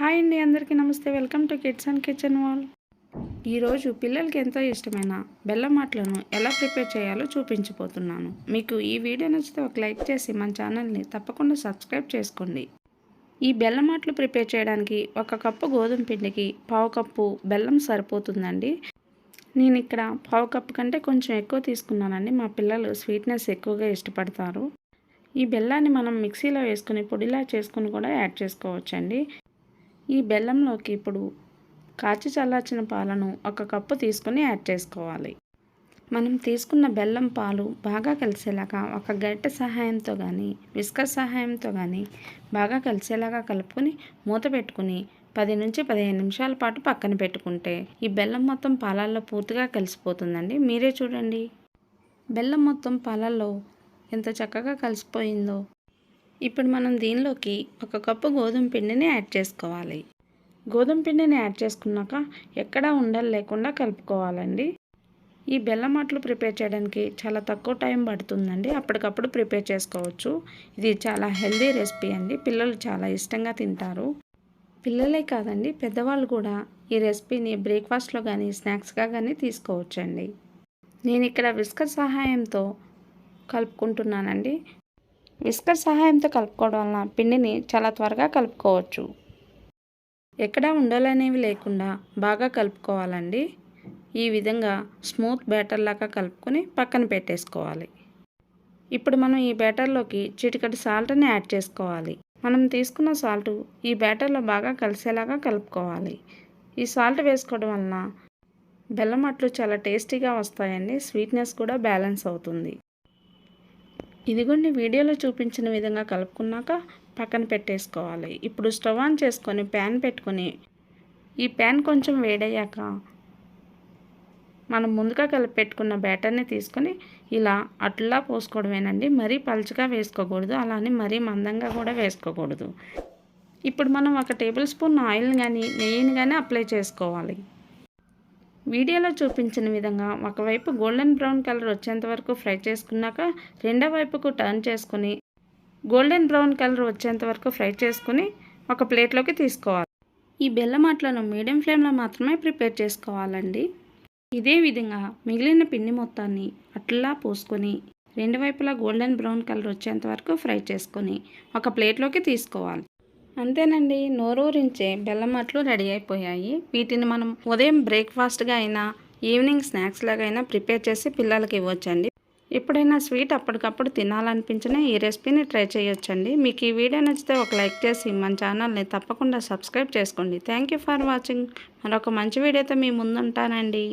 Hi అండి అందరికీ నమస్తే. Welcome to kids and kitchen wall. ఈరోజు పిల్లలకి ఎంతో ఇష్టమైన బెల్లం ఆటలను ఎలా ప్రిపేర్ చేయాలో చూపించబోతున్నాను. మీకు ఈ వీడియో నచ్చితే ఒక లైక్ చేసి మన ఛానల్ని తప్పకుండా సబ్స్క్రైబ్ చేసుకోండి. ఈ బెల్లం ఆటలు ప్రిపేర్ చేయడానికి ఒక కప్పు గోధుమ పిండికి పావు కప్పు బెల్లం సరిపోతుందండి. నేను ఇక్కడ పావు కప్పు కంటే కొంచెం ఎక్కువ తీసుకున్నానండి. మా పిల్లలు స్వీట్నెస్ ఎక్కువగా ఇష్టపడతారు. ఈ బెల్లాన్ని మనం మిక్సీలో వేసుకుని పొడిలా చేసుకుని కూడా యాడ్ చేసుకోవచ్చండి. ఈ బెల్లంలోకి ఇప్పుడు కాచి చల్లార్చిన పాలను ఒక కప్పు తీసుకొని యాడ్ చేసుకోవాలి. మనం తీసుకున్న బెల్లం పాలు బాగా కలిసేలాగా ఒక గరిటె సహాయంతో కానీ విస్కర్ సహాయంతో కానీ బాగా కలిసేలాగా కలుపుకొని మూత పెట్టుకుని పది నుంచి పదిహేను నిమిషాల పాటు పక్కన పెట్టుకుంటే ఈ బెల్లం మొత్తం పాలల్లో పూర్తిగా కలిసిపోతుందండి. మీరే చూడండి. బెల్లం మొత్తం పాలల్లో ఎంత చక్కగా కలిసిపోయిందో. ఇప్పుడు మనం దీనిలోకి ఒక కప్పు గోధుమ పిండిని యాడ్ చేసుకోవాలి. గోధుమ పిండిని యాడ్ చేసుకున్నాక ఎక్కడా ఉండలు లేకుండా కలుపుకోవాలండి. ఈ బెల్లం అట్లు ప్రిపేర్ చేయడానికి చాలా తక్కువ టైం పడుతుందండి. అప్పటికప్పుడు ప్రిపేర్ చేసుకోవచ్చు. ఇది చాలా హెల్దీ రెసిపీ అండి. పిల్లలు చాలా ఇష్టంగా తింటారు. పిల్లలే కాదండి పెద్దవాళ్ళు కూడా ఈ రెసిపీని బ్రేక్ఫాస్ట్లో కానీ స్నాక్స్గా కానీ తీసుకోవచ్చండి. నేను ఇక్కడ విస్కర్ సహాయంతో కలుపుకుంటున్నానండి. విస్కర్ సహాయంతో కలుపుకోవడం వలన పిండిని చాలా త్వరగా కలుపుకోవచ్చు. ఎక్కడ ఉండలనేవి లేకుండా బాగా కలుపుకోవాలండి. ఈ విధంగా స్మూత్ బ్యాటర్ లాగా కలుపుకొని పక్కన పెట్టేసుకోవాలి. ఇప్పుడు మనం ఈ బ్యాటర్లోకి చిటికటి సాల్ట్ని యాడ్ చేసుకోవాలి. మనం తీసుకున్న సాల్ట్ ఈ బ్యాటర్లో బాగా కలిసేలాగా కలుపుకోవాలి. ఈ సాల్ట్ వేసుకోవడం వలన బెల్లం అట్లు చాలా టేస్టీగా వస్తాయండి. స్వీట్నెస్ కూడా బ్యాలెన్స్ అవుతుంది. ఇదిగోండి వీడియోలో చూపించిన విధంగా కలుపుకున్నాక పక్కన పెట్టేసుకోవాలి. ఇప్పుడు స్టవ్ ఆన్ చేసుకొని ప్యాన్ పెట్టుకొని ఈ ప్యాన్ కొంచెం వేడయ్యాక మనం ముందుగా కలిపి పెట్టుకున్న బ్యాటర్ని తీసుకొని ఇలా అట్లా పోసుకోవడమేనండి. మరీ పలుచగా వేసుకోకూడదు. అలానే మరీ మందంగా కూడా వేసుకోకూడదు. ఇప్పుడు మనం ఒక టేబుల్ స్పూన్ ఆయిల్ని కానీ నెయ్యిని కానీ అప్లై చేసుకోవాలి. వీడియోలో చూపించిన విధంగా ఒకవైపు గోల్డెన్ బ్రౌన్ కలర్ వచ్చేంత వరకు ఫ్రై చేసుకున్నాక రెండో వైపుకు టర్న్ చేసుకుని గోల్డెన్ బ్రౌన్ కలర్ వచ్చేంత వరకు ఫ్రై చేసుకుని ఒక ప్లేట్లోకి తీసుకోవాలి. ఈ బెల్లం అట్లను మీడియం ఫ్లేమ్లో మాత్రమే ప్రిపేర్ చేసుకోవాలండి. ఇదే విధంగా మిగిలిన పిండి మొత్తాన్ని అట్లా పోసుకొని రెండు వైపులా గోల్డెన్ బ్రౌన్ కలర్ వచ్చేంత వరకు ఫ్రై చేసుకొని ఒక ప్లేట్లోకి తీసుకోవాలి. అంతేనండి. నోరూరించే బెల్లం అట్లు రెడీ అయిపోయాయి. వీటిని మనం ఉదయం బ్రేక్ఫాస్ట్గా అయినా ఈవినింగ్ స్నాక్స్ లాగా అయినా ప్రిపేర్ చేసి పిల్లలకి ఇవ్వచ్చండి. ఎప్పుడైనా స్వీట్ అప్పటికప్పుడు తినాలనిపించిన ఈ రెసిపీని ట్రై చేయొచ్చండి. మీకు ఈ వీడియో నచ్చితే ఒక లైక్ చేసి మన ఛానల్ని తప్పకుండా సబ్స్క్రైబ్ చేసుకోండి. Thank you for watching. మరొక మంచి వీడియోతో మీ ముందుంటానండి.